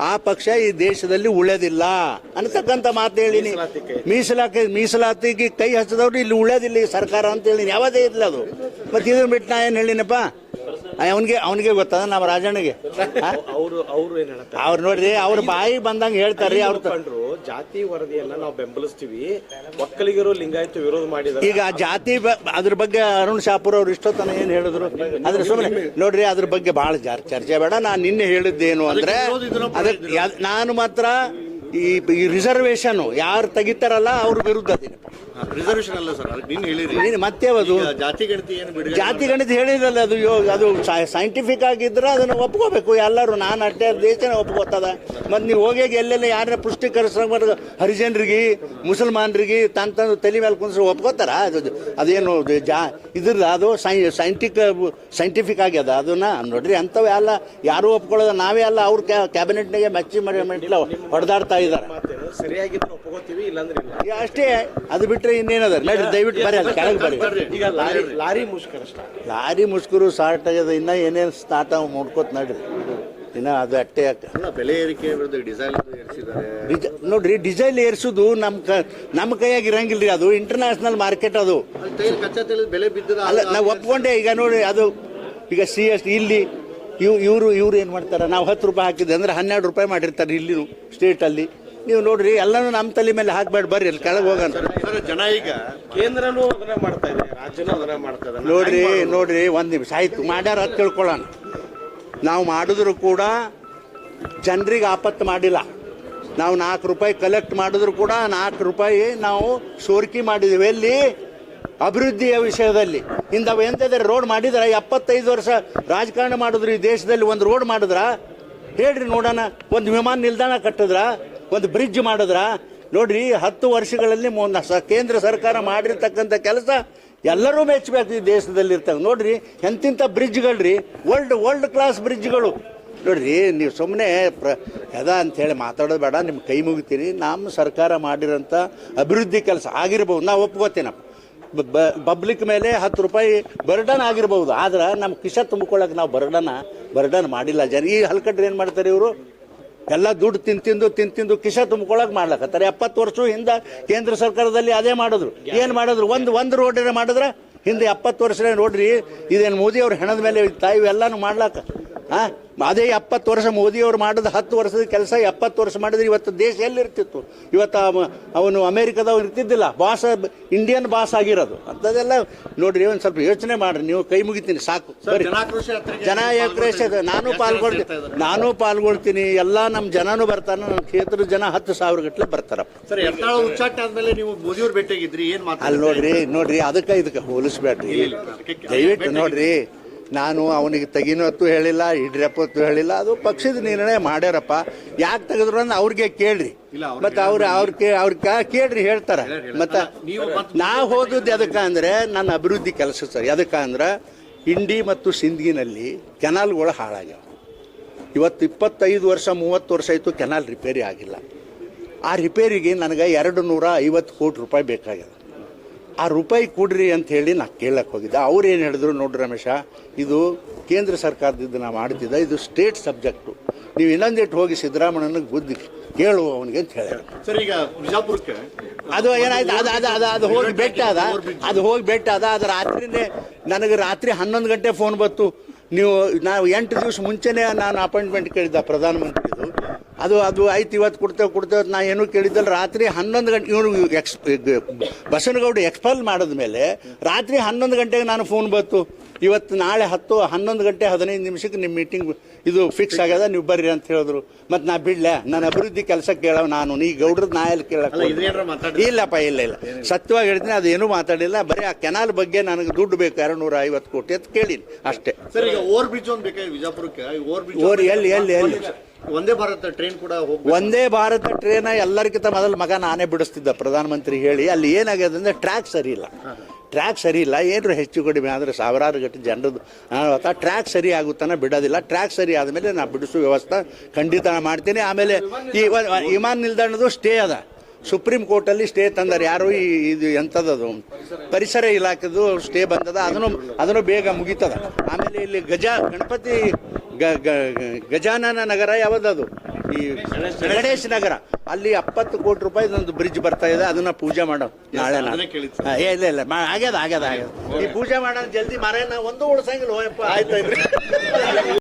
ಆ ಪಕ್ಷ ಈ ದೇಶದಲ್ಲಿ ಉಳಿಯೋದಿಲ್ಲ ಅನ್ನತಕ್ಕಂಥ ಮಾತು ಹೇಳಿನಿ ಮೀಸಲಾತಿ ಮೀಸಲಾತಿಗೆ ಕೈ ಹಚ್ಚಿದವ್ರು ಇಲ್ಲಿ ಉಳಿಯೋದಿಲ್ಲ ಈ ಸರ್ಕಾರ ಅಂತ ಹೇಳಿನಿ ಯಾವುದೇ ಇಲ್ಲ ಅದು. ಮತ್ತೆ ಇದನ್ನ ಬಿಟ್ಟು ನಾ ಏನು ಹೇಳಿನಪ್ಪ? ಅವನಿಗೆ ಅವನಿಗೆ ಗೊತ್ತದ ನಮ್ಮ ರಾಜಣ್ಣಗೆ? ಅವರು ಅವರು ಏನ್ ಹೇಳ್ತಾರೆ ಅವ್ರು ನೋಡ್ರಿ ಅವ್ರ ಬಾಯಿ ಬಂದಂಗೆ ಹೇಳ್ತಾರ್ರಿ ಅವ್ರ ಜಾತಿ ವರದಿಯನ್ನ ನಾವು ಬೆಂಬಲಿಸ್ತೀವಿ. ಒಕ್ಕಲಿಗರು ಲಿಂಗಾಯತ ವಿರೋಧ ಮಾಡಿದ್ದಾರೆ. ಈಗ ಆ ಜಾತಿ ಬ- ಅದ್ರ ಬಗ್ಗೆ ಅರುಣ್ ಶಾಪುರ್ ಅವ್ರು ಇಷ್ಟೊತ್ತನ ಏನ್ ಹೇಳಿದ್ರು? ಅದ್ರ ಸುಮ್ಮನೆ ನೋಡ್ರಿ ಅದ್ರ ಬಗ್ಗೆ ಬಹಳ ಜಾರ್ ಚರ್ಚೆ ಬೇಡ. ನಾನು ನಿನ್ನೆ ಹೇಳಿದ್ದೇನು ಅಂದ್ರೆ ಅದಕ್ಕೆ ನಾನು ಮಾತ್ರ ಈ ಈ ರಿಸರ್ವೇಶನ್ ಯಾರು ತೆಗಿತಾರಲ್ಲ ಅವ್ರ ವಿರುದ್ಧ. ರಿಸರ್ವೇಶನ್ ಅಲ್ಲ ಸರ್ ನಿನ್ನ ಹೇಳಿರಿ ನೀನು ಮತ್ತೆ ಅದು ಜಾತಿ ಗಣತಿ ಏನು ಜಾತಿ ಗಣಿತ ಹೇಳಿದ್ರಲ್ಲ ಅದು ಯೋ ಅದು ಸೈಂಟಿಫಿಕ್ ಆಗಿದ್ರೆ ಅದನ್ನ ಒಪ್ಕೋಬೇಕು. ಎಲ್ಲರೂ ನಾನು ಅಟ್ಟೆ ದೇಶನ ಒಪ್ಕೋತದ. ಮತ್ತೆ ನೀವು ಹೋಗಿ ಎಲ್ಲೆಲ್ಲ ಯಾರನ್ನ ಪುಷ್ಟೀಕರಿಸ್ಕೊಂಡು ಹರಿಜನರಿಗೆ ಮುಸಲ್ಮಾನರಿಗೆ ತನ್ ತಂದು ತಲೆ ಮೇಲೆ ಕುಂದ್ರೆ ಒಪ್ಕೋತಾರ? ಅದು ಅದೇನು ಅದು ಜಾ ಇದ್ರದ್ದು ಅದು ಸೈ ಸೈಂಟಿಕ್ ಸೈಂಟಿಫಿಕ್ ಆಗ್ಯದ ಅದನ್ನ? ನೋಡ್ರಿ ಅಂಥವು ಎಲ್ಲ ಯಾರು ಒಪ್ಕೊಳ್ಳೋದು ನಾವೇ ಅಲ್ಲ. ಅವ್ರ ಕ್ಯಾಬಿನೆಟ್ನಾಗೆ ಮೆಚ್ಚಿ ಮಾಡಿ ಹೊಡೆದಾಡ್ತಾ ಇದ್ದಾರೆ ಸರಿಯಾಗಿದ್ರೆ ಒಪ್ಕೋತೀವಿ ಇಲ್ಲಾಂದ್ರೆ ಇಲ್ಲ. ಅಷ್ಟೇ ಅದು ಬಿಟ್ರೆ ಇನ್ನೇನದ? ನಡ್ರಿ ದಯವಿಟ್ಟು ಬರ್ರಿ ಅದು ಕೆಳಗೆ ಬರೀ. ಈಗ ಲಾರಿ ಲಾರಿ ಮುಷ್ಕರ ಅಷ್ಟ ಲಾರಿ ಮುಷ್ಕರು ಸ್ಟಾರ್ಟ್ ಆಗ್ಯದ ಇನ್ನ ಏನೇನು ಸ್ಟಾರ್ಟ್ ಆಗ ನೋಡ್ಕೋತ ನಡ್ರಿ. ಇನ್ನ ಅದು ಅಟ್ಟೆ ಯಾಕೆ ಅಲ್ಲ, ಬೆಲೆ ಏರಿಕೆ ವಿರುದ್ಧ ಡಿಸೈಲ್ ಏರಿಸಿದ್ದಾರೆ. ಡಿಜ ನೋಡ್ರಿ ಡಿಸೈಲ್ ಏರ್ಸುದು ನಮ್ಮ ಕ ನಮ್ಮ ಕೈಯಾಗಿ ಇರಂಗಿಲ್ರಿ ಅದು ಇಂಟರ್ನ್ಯಾಷನಲ್ ಮಾರ್ಕೆಟ್ ಅದು. ತೈಲ ಕಚ್ಚಾ ತೈಲದ ಬೆಲೆ ಬಿದ್ದದ ಅಲ್ಲ ನಾವು ಒಪ್ಕೊಂಡೆ ಈಗ ನೋಡಿ ಅದು ಈಗ ಸಿ ಎಸ್ ಇಲ್ಲಿ ಇವ್ ಇವರು ಇವ್ರು ಏನು ಮಾಡ್ತಾರೆ? ನಾವು ಹತ್ತು ರೂಪಾಯಿ ಹಾಕಿದ್ದೆ ಅಂದ್ರೆ ಹನ್ನೆರಡು ರೂಪಾಯಿ ಮಾಡಿರ್ತಾರೆ ಇಲ್ಲಿ ಸ್ಟೇಟಲ್ಲಿ ನೀವು ನೋಡ್ರಿ ಎಲ್ಲಾನು ನಮ್ಮ ತಲೆ ಮೇಲೆ ಹಾಕ್ಬೇಡ ಬರ್ರಿ ಅಲ್ಲಿ ಕೆಳಗೆ ಹೋಗೋಣ. ಜನ ಈಗ ಕೇಂದ್ರನೂ ಅದನ್ನ ಮಾಡ್ತಾ ಇದೆ ರಾಜ್ಯನೂ ಅದನ್ನ ಮಾಡ್ತಾ ಇದೆ. ನೋಡ್ರಿ ನೋಡ್ರಿ ಒಂದು ನಿಮಿಷ. ಆಯ್ತು ಮಾಡ್ಯಾರ ಅಂತ ತಿಳ್ಕೊಳ್ಳೋಣ. ನಾವು ಮಾಡಿದ್ರು ಕೂಡ ಜನರಿಗೆ ಆಪತ್ತು ಮಾಡಿಲ್ಲ. ನಾವು ನಾಲ್ಕು ರೂಪಾಯಿ ಕಲೆಕ್ಟ್ ಮಾಡಿದ್ರು ಕೂಡ ನಾಲ್ಕು ರೂಪಾಯಿ ನಾವು ಸೋರಿಕೆ ಮಾಡಿದ್ದೀವಿ ಎಲ್ಲಿ? ಅಭಿವೃದ್ಧಿಯ ವಿಷಯದಲ್ಲಿ. ಇಂಥವು ಎಂತಿದ್ದಾರೆ ರೋಡ್ ಮಾಡಿದ್ರೆ ಎಪ್ಪತ್ತೈದು ವರ್ಷ ರಾಜಕಾರಣ ಮಾಡಿದ್ರು ಈ ದೇಶದಲ್ಲಿ ಒಂದು ರೋಡ್ ಮಾಡಿದ್ರ ಹೇಳ್ರಿ ನೋಡೋಣ ಒಂದು ವಿಮಾನ ನಿಲ್ದಾಣ ಕಟ್ಟಿದ್ರ ಒಂದು ಬ್ರಿಡ್ಜ್ ಮಾಡಿದ್ರ? ನೋಡ್ರಿ, ಹತ್ತು ವರ್ಷಗಳಲ್ಲಿ ಕೇಂದ್ರ ಸರ್ಕಾರ ಮಾಡಿರ್ತಕ್ಕಂಥ ಕೆಲಸ ಎಲ್ಲರೂ ಮೆಚ್ಚಬೇಕು ಈ ದೇಶದಲ್ಲಿ ಇರ್ತಾರೆ ನೋಡ್ರಿ, ಎಂತಿಂಥ ಬ್ರಿಡ್ಜ್ಗಳ್ರಿ ವರ್ಲ್ಡ್ ವರ್ಲ್ಡ್ ಕ್ಲಾಸ್ ಬ್ರಿಡ್ಜ್ಗಳು ನೋಡ್ರಿ, ನೀವು ಸುಮ್ಮನೆ ಪ್ರ ಯದ ಅಂಥೇಳಿ ಮಾತಾಡೋದು ಬೇಡ ನಿಮ್ಮ ಕೈ ಮುಗಿತೀರಿ ನಮ್ಮ ಸರ್ಕಾರ ಮಾಡಿರೋಂಥ ಅಭಿವೃದ್ಧಿ ಕೆಲಸ ಆಗಿರ್ಬೋದು. ನಾವು ಒಪ್ಕೋತೀನಪ್ಪ. ಪಬ್ಲಿಕ್ ಮೇಲೆ ಹತ್ತು ರೂಪಾಯಿ ಬರ್ಡನ್ ಆಗಿರ್ಬೋದು. ಆದ್ರೆ ನಮ್ಮ ಕಿಶ ತುಂಬಿಕೊಳ್ಳೋಕೆ ನಾವು ಬರ್ಡನ ಬರ್ಡನ್ ಮಾಡಿಲ್ಲ. ಜನ ಈ ಹಲ್ಕಟ್ರೆ ಏನು ಮಾಡ್ತಾರೆ ಇವರು? ಎಲ್ಲ ದುಡ್ಡು ತಿಂದು ತಿಂದು ತಿಂದು ತಿಂದು ಕಿಶ ತುಂಬ್ಕೊಳಕ್ ಮಾಡ್ಲಕತ್ತಾರೆ ಎಪ್ಪತ್ತು ವರ್ಷ ಹಿಂದೆ ಕೇಂದ್ರ ಸರ್ಕಾರದಲ್ಲಿ ಅದೇ ಮಾಡಿದ್ರು. ಏನು ಮಾಡಿದ್ರು? ಒಂದು ಒಂದು ರೋಡ್ ಮಾಡಿದ್ರೆ? ಹಿಂದೆ ಎಪ್ಪತ್ತು ವರ್ಷ ನೋಡ್ರಿ, ಇದೇನು ಮೋದಿ ಅವ್ರ ಹೆಣದ ಮೇಲೆ ತಾಯಿ ಎಲ್ಲಾನು ಮಾಡ್ಲಾಕ ಹಾ ಅದೇ ಎಪ್ಪತ್ತು ವರ್ಷ ಮೋದಿ ಅವ್ರು ಮಾಡಿದ ಹತ್ತು ವರ್ಷದ ಕೆಲಸ ಎಪ್ಪತ್ತು ವರ್ಷ ಮಾಡಿದ್ರೆ ಇವತ್ತು ದೇಶ ಎಲ್ಲಿರ್ತಿತ್ತು? ಇವತ್ತು ಅವ- ಅವನು ಅಮೇರಿಕದವ್ರು ಇರ್ತಿದ್ದಿಲ್ಲ ಬಾಸ್ ಇಂಡಿಯನ್ ಬಾಸ್ ಆಗಿರೋದು. ಅಂಥದ್ದೆಲ್ಲ ನೋಡ್ರಿ ಒಂದು ಸ್ವಲ್ಪ ಯೋಚನೆ ಮಾಡ್ರಿ ನೀವು ಕೈ ಮುಗಿತೀನಿ ಸಾಕು. ಸರಿ ಜನ ಆಕ್ರೋಶ. ನಾನು ಪಾಲ್ಗೊಳ್ತೀನಿ ನಾನು ಪಾಲ್ಗೊಳ್ತೀನಿ. ಎಲ್ಲ ನಮ್ಮ ಜನನು ಬರ್ತಾನೆ ನಮ್ಮ ಕ್ಷೇತ್ರದ ಜನ ಹತ್ತು ಸಾವಿರ ಗಟ್ಟಲೆ ಬರ್ತಾರಪ್ಪ ಉಚ್ಚಾಟನೆ ನೀವು ಮೋದಿಯವ್ರು ಭೇಟಿಯಾಗಿದ್ರಿ ಏನ್ ಅಲ್ಲಿ ನೋಡ್ರಿ ನೋಡ್ರಿ ಅದಕ್ಕೆ ಇದಕ್ಕೆ ಹೋಲಿಸ್ಬೇಡ್ರಿ. ದಯವಿಟ್ಟು ನೋಡ್ರಿ. ನಾನು ಅವನಿಗೆ ತೆಗಿನ ಹೊತ್ತು ಹೇಳಿಲ್ಲ ಇಡ್ರಪ್ಪ ಹೊತ್ತು ಹೇಳಿಲ್ಲ ಅದು ಪಕ್ಷದ ನಿರ್ಣಯ ಮಾಡ್ಯಾರಪ್ಪ. ಯಾಕೆ ತೆಗೆದ್ರು ಅಂದ್ರೆ ಅವ್ರಿಗೆ ಕೇಳ್ರಿ. ಮತ್ತೆ ಅವ್ರ ಅವ್ರ ಅವ್ರ ಕೇಳ್ರಿ ಹೇಳ್ತಾರ. ಮತ್ತೆ ನಾ ಹೋದದ್ದು ಎದಕ್ಕೆ ಅಂದ್ರೆ ನನ್ನ ಅಭಿವೃದ್ಧಿ ಕೆಲಸ ಸರ್. ಎದಕ್ಕೆ ಅಂದ್ರೆ ಇಂಡಿ ಮತ್ತು ಸಿಂಧಗಿನಲ್ಲಿ ಕೆನಾಲ್ಗಳು ಹಾಳಾಗ್ಯಾವ. ಇವತ್ತು ಇಪ್ಪತ್ತೈದು ವರ್ಷ ಮೂವತ್ತು ವರ್ಷ ಆಯಿತು ಕೆನಾಲ್ ರಿಪೇರಿ ಆಗಿಲ್ಲ. ಆ ರಿಪೇರಿಗೆ ನನಗೆ ಎರಡು ನೂರ ಐವತ್ತು ಕೋಟಿ ರೂಪಾಯಿ ಬೇಕಾಗ್ಯದ. ಆ ರೂಪಾಯಿ ಕೊಡ್ರಿ ಅಂತ ಹೇಳಿ ನಾ ಕೇಳಕ್ಕೆ ಹೋಗಿದ್ದೆ. ಅವ್ರು ಏನು ಹೇಳಿದ್ರು ನೋಡ್ರಿ ರಮೇಶ ಇದು ಕೇಂದ್ರ ಸರ್ಕಾರದಿಂದ ನಾ ಮಾಡ್ತಿದ್ದ. ಇದು ಸ್ಟೇಟ್ ಸಬ್ಜೆಕ್ಟು. ನೀವು ಇನ್ನೊಂದಿಟ್ಟು ಹೋಗಿ ಸಿದ್ದರಾಮಯ್ಯನಿಗೆ ಬುದ್ಧಿ ಕೇಳು ಅವನಿಗೆ ಅಂತ ಹೇಳಿ. ಸರ್ ಈಗ ಬಿಜಾಪುರಕ್ಕೆ ಅದು ಏನಾಯ್ತು? ಅದು ಅದು ಅದು ಅದು ಹೋಗಿ ಬೆಟ್ಟ ಅದ ಅದು ಹೋಗಿ ಬೆಟ್ಟ ಅದ ಅದು ರಾತ್ರಿನೇ ನನಗೆ ರಾತ್ರಿ ಹನ್ನೊಂದು ಗಂಟೆ ಫೋನ್ ಬಂತು. ನೀವು ನಾವು ಎಂಟು ದಿವಸ ಮುಂಚೆನೇ ನಾನು ಅಪಾಯಿಂಟ್ಮೆಂಟ್ ಕೇಳಿದ್ದ ಪ್ರಧಾನಮಂತ್ರಿದು ಅದು ಅದು ಆಯ್ತು ಇವತ್ತು ಕೊಡ್ತೇವೆ ಕೊಡ್ತೇವೆ ನಾ ಏನು ಕೇಳಿದ್ದಲ್ಲ ರಾತ್ರಿ ಹನ್ನೊಂದು ಗಂಟೆ ಇವನು ಎಕ್ಸ್ ಬಸವನಗೌಡ ಎಕ್ಸ್ಪಲ್ ಮಾಡಿದ ಮೇಲೆ ರಾತ್ರಿ ಹನ್ನೊಂದು ಗಂಟೆಗೆ ನಾನು ಫೋನ್ ಬಂತು. ಇವತ್ತು ನಾಳೆ ಹತ್ತು ಹನ್ನೊಂದು ಗಂಟೆ ಹದಿನೈದು ನಿಮಿಷಕ್ಕೆ ನಿಮ್ಮ ಮೀಟಿಂಗ್ ಇದು ಫಿಕ್ಸ್ ಆಗ್ಯದ ನೀವು ಬರ್ರಿ ಅಂತ ಹೇಳಿದ್ರು. ಮತ್ತು ನಾ ಬಿಡ್ಲೆ ನನ್ನ ಅಭಿವೃದ್ಧಿ ಕೆಲಸ ಕೇಳೋ ನಾನು ನೀ ಗೌಡ್ರದ್ದು ನಾ ಎಲ್ಲಿ ಕೇಳಕ್ಕೆ ಇಲ್ಲಪ್ಪ ಇಲ್ಲ ಇಲ್ಲ. ಸತ್ಯವಾಗಿ ಹೇಳ್ತೀನಿ ಅದು ಏನೂ ಮಾತಾಡಿಲ್ಲ. ಬರೀ ಆ ಕೆನಾಲ್ ಬಗ್ಗೆ ನನಗೆ ದುಡ್ಡು ಬೇಕು ಎರಡು ನೂರ ಐವತ್ತು ಕೋಟಿ ಅಂತ ಕೇಳಿ ಅಷ್ಟೇ. ಸರ್ ಈಗ ಓವರ್ ಬ್ರಿಡ್ಜ್ ಒಂದು ಬೇಕಾಗಿ ವಿಜಾಪುರಕ್ಕೆ? ಓರ್ ಎಲ್ಲಿ ಎಲ್ಲಿ ಎಲ್ಲಿ? ಒಂದೇ ಭಾರತ ಟ್ರೈನ್ ಕೂಡ ಒಂದೇ ಭಾರತ ಟ್ರೈನ್ ಎಲ್ಲರಿಗಿಂತ ಮೊದಲು ಮಗ ನಾನೇ ಬಿಡಿಸ್ತಿದ್ದ ಪ್ರಧಾನಮಂತ್ರಿ ಹೇಳಿ. ಅಲ್ಲಿ ಏನಾಗ್ಯದ ಅಂದ್ರೆ ಟ್ರ್ಯಾಕ್ ಸರಿ ಇಲ್ಲ. ಟ್ರ್ಯಾಕ್ ಸರಿ ಇಲ್ಲ. ಏನು ಹೆಚ್ಚು ಕಡಿಮೆ ಆದರೆ ಸಾವಿರಾರು ಗಟ್ಟಿ ಜನರದ್ದು ಟ್ರ್ಯಾಕ್ ಸರಿ ಆಗುತ್ತಾನ ಬಿಡೋದಿಲ್ಲ. ಟ್ರ್ಯಾಕ್ ಸರಿ ಆದಮೇಲೆ ನಾ ಬಿಡಿಸೋ ವ್ಯವಸ್ಥೆ ಖಂಡಿತ ಮಾಡ್ತೀನಿ. ಆಮೇಲೆ ಈ ವಿಮಾನ ನಿಲ್ದಾಣದ್ದು ಸ್ಟೇ ಅದ. ಸುಪ್ರೀಂ ಕೋರ್ಟಲ್ಲಿ ಸ್ಟೇ ತಂದರು. ಯಾರು ಈ ಇದು ಎಂಥದ್ದು ಪರಿಸರ ಇಲಾಖೆದು ಸ್ಟೇ ಬಂದದ. ಅದನ್ನು ಅದನ್ನು ಬೇಗ ಮುಗೀತದ. ಆಮೇಲೆ ಇಲ್ಲಿ ಗಜ ಗಣಪತಿ ಗ ಗಜಾನನ ನಗರ ಯಾವುದದು? ಈ ಗಣೇಶ್ ನಗರ. ಅಲ್ಲಿ ಎಪ್ಪತ್ತು ಕೋಟಿ ರೂಪಾಯಿ ಒಂದು ಬ್ರಿಡ್ಜ್ ಬರ್ತಾ ಇದೆ ಅದನ್ನ ಪೂಜೆ ಮಾಡೋ ನಾಳೆ ಇಲ್ಲ ಇಲ್ಲ ಆಗ್ಯದ ಆಗ್ಯದ ಆಗ್ಯದ. ಈ ಪೂಜೆ ಮಾಡೋಣ ಜಲ್ದಿ ಮರ ಒಂದು ಉಳಿಸಂಗಿಲ್ಲ ಹೋಯಪ್ಪ. ಆಯ್ತು